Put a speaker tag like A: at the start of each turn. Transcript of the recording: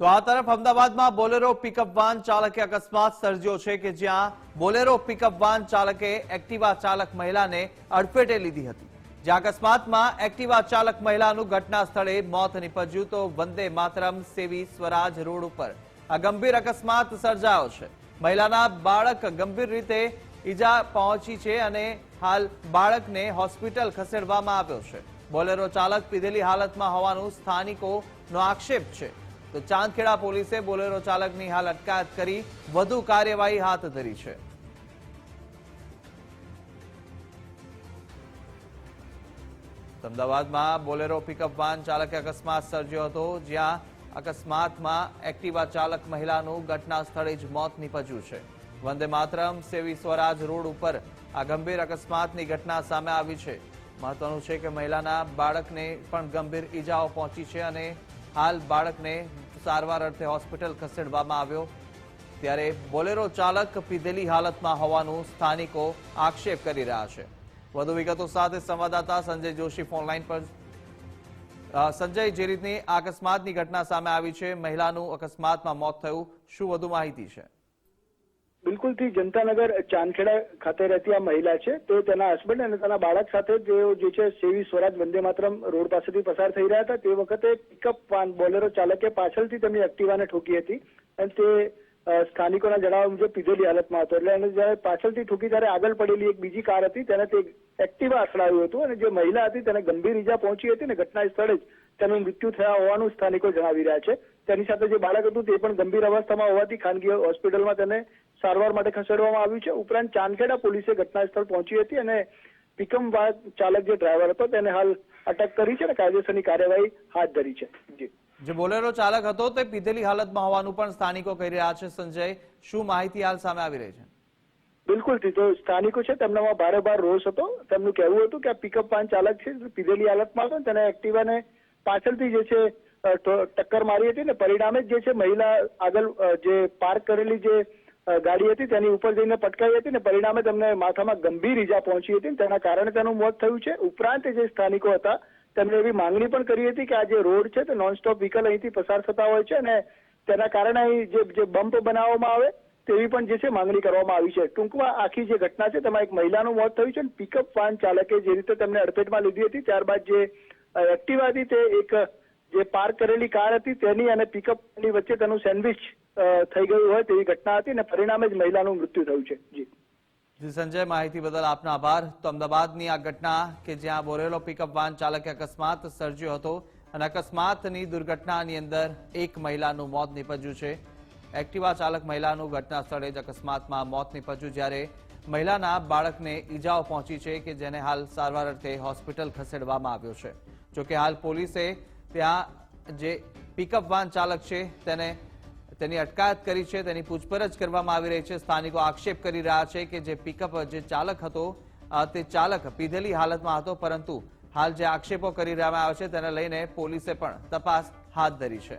A: તો આ તરફ અમદાવાદમાં બોલેરો પિકઅપ વાન ચાલકે અકસ્માત સર્જ્યો છે કે જ્યાં બોલેરો પિકઅપ વાન ચાલકે એક્ટિવા ચાલક મહિલાને અડફેટે લીધી હતી. જ્યાં અકસ્માતમાં એક્ટિવા ચાલક મહિલાનું ઘટના સ્થળે મોત નીપજ્યું તો વંદે માતરમ સેવી સ્વરાજ રોડ ઉપર આ ગંભીર અકસ્માત સર્જાયો છે. મહિલાના બાળક ગંભીર રીતે ઈજા પહોંચી છે અને હાલ બાળકને હોસ્પિટલ ખસેડવામાં આવ્યો છે. બોલેરો ચાલક પીધેલી હાલતમાં હોવાનું સ્થાનિકોનો આક્ષેપ છે. તો ચાંદખેડા પોલીસે બોલેરો ચાલકની હાલ અટકાયત કરી વધુ કાર્યવાહી હાથ ધરી છે. અમદાવાદમાં બોલેરો પિકઅપ વાન ચાલકે અકસ્માત સર્જ્યો હતો, જ્યાં અકસ્માતમાં એક્ટિવા ચાલક મહિલાનું ઘટના સ્થળે જ મોત નીપજ્યું છે. વંદે માતરમ, સેવી સ્વરાજ રોડ ઉપર આ ગંભીર અકસ્માતની ઘટના સામે આવી છે. મહત્વનું છે કે મહિલાના બાળકને પણ ગંભીર ઈજાઓ પહોંચી છે અને હાલ બાળકને સારવાર અર્થે હોસ્પિટલ ખસેડવામાં આવ્યો. ત્યારે બોલેરો ચાલક પીધેલી હાલતમાં હોવાનું સ્થાનિકો આક્ષેપ કરી રહ્યા છે. વધુ વિગતો સાથે સંવાદદાતા સંજય જોશી ફોનલાઈન પર સંજય, જે રીતની અકસ્માતની ઘટના સામે આવી છે, મહિલાનું અકસ્માતમાં મોત થયું, શું વધુ માહિતી છે?
B: બિલકુલથી જનતાનગર ચાંદખેડા ખાતે રહેતી આ મહિલા છે. તે તેના હસબન્ડ અને તેના બાળક સાથે તેઓ જે છે સેવી સ્વરાજ વંદે માતરમ રોડ પાસેથી પસાર થઈ રહ્યા હતા. તે વખતે પિકઅપ વાન બોલેરો ચાલકે પાછળથી તેમની એક્ટિવાને ઠોકી હતી અને તે સ્થાનિકોના જણાવ્યા મુજબ પીધેલી હાલતમાં હતો. એટલે એને જ્યારે પાછળથી ઠૂકી ત્યારે આગળ પડેલી એક બીજી કાર હતી, તેને તે એક્ટિવા અથડાયું હતું અને જે મહિલા હતી તેને ગંભીર ઈજા પહોંચી હતી ને ઘટના સ્થળે જ તેનું મૃત્યુ થયા હોવાનું સ્થાનિકો જણાવી રહ્યા છે. તેની સાથે જે બાળક હતું તે પણ ગંભીર અવસ્થામાં હોવાથી ખાનગી હોસ્પિટલમાં તેને સારવાર માટે ખસેડવામાં આવ્યું છે. ઉપરાંત ચાંદખેડા પોલીસે ઘટના સ્થળ પહોંચી હતી અને પિકમ ચાલક જે ડ્રાઈવર હતો તેને હાલ અટક કરી છે અને કાયદેસરની કાર્યવાહી હાથ ધરી છે. જી.
A: જે બોલેરો ચાલક હતો તે પીધેલી હાલતમાં હોવાનું પણ સ્થાનિકો કહી રહ્યા છે. સંજય, શું માહિતી હાલ સામે આવી રહી છે?
B: બિલકુલ તો સ્થાનિકો છે તેમનામાં ભારે ભાર રોષ હતો. તેમનું કહેવું હતું કે આ પિકઅપ વાન ચાલક છે પીધેલી હાલતમાં હતો તેને એક્ટિવાને પાછળથી જે છે ટક્કર મારી હતી ને પરિણામે જ છે, મહિલા આગળ જે પાર્ક કરેલી જે ગાડી હતી તેની ઉપર જઈને પટકાઈ હતી ને પરિણામે તેમને માથામાં ગંભીર ઈજા પહોંચી હતી તેના કારણે તેનું મોત થયું છે. ઉપરાંત જે સ્થાનિકો હતા તેમણે એવી માંગણી પણ કરી હતી કે આ જે રોડ છે તે નોનસ્ટોપ વ્હીકલ અહીંથી પસાર થતા હોય છે અને તેના કારણે અહીં જે જે બમ્પ બનાવવામાં આવે તેવી પણ જે છે માંગણી કરવામાં આવી છે. ટૂંકમાં આખી જે ઘટના છે તેમાં એક મહિલાનું મોત થયું છે અને પિકઅપ વાન ચાલકે જે રીતે તેમને અડફેટમાં લીધી હતી, ત્યારબાદ જે એક્ટિવા હતી તે એક, જે પાર્ક કરેલી કાર હતી તેની અને પિકઅપની વચ્ચે તેનું સેન્ડવિચ થઈ ગયું હોય તેવી ઘટના હતી અને પરિણામે જ મહિલાનું મૃત્યુ થયું છે. જી.
A: જી સંજય, માહિતી બદલ આપનો આભાર. તો અમદાવાદની આ ઘટના કે જ્યાં બોરેલો પિકઅપ વાન ચાલકે અકસ્માત સર્જ્યો હતો અને અકસ્માતની દુર્ઘટનાની અંદર એક મહિલાનું મોત નીપજ્યું છે. એક્ટિવા ચાલક મહિલાનું ઘટના સ્થળે જ અકસ્માતમાં મોત નીપજ્યું જ્યારે મહિલાના બાળકને ઈજાઓ પહોંચી છે કે જેને હાલ સારવાર અર્થે હોસ્પિટલ ખસેડવામાં આવ્યો છે. જોકે હાલ પોલીસે ત્યાં જે પિકઅપ વાન ચાલક છે તેને તેની અટકાયત કરી છે, તેની પૂછપરછ કરવામાં આવી રહી છે. સ્થાનિકો આક્ષેપ કરી રહ્યા છે કે જે પિકઅપ જે ચાલક હતો તે ચાલક પીધેલી હાલતમાં હતો, પરંતુ હાલ જે આક્ષેપો કરી રહ્યા આવે છે, તેને લઈને પોલીસે પણ તપાસ હાથ ધરી છે.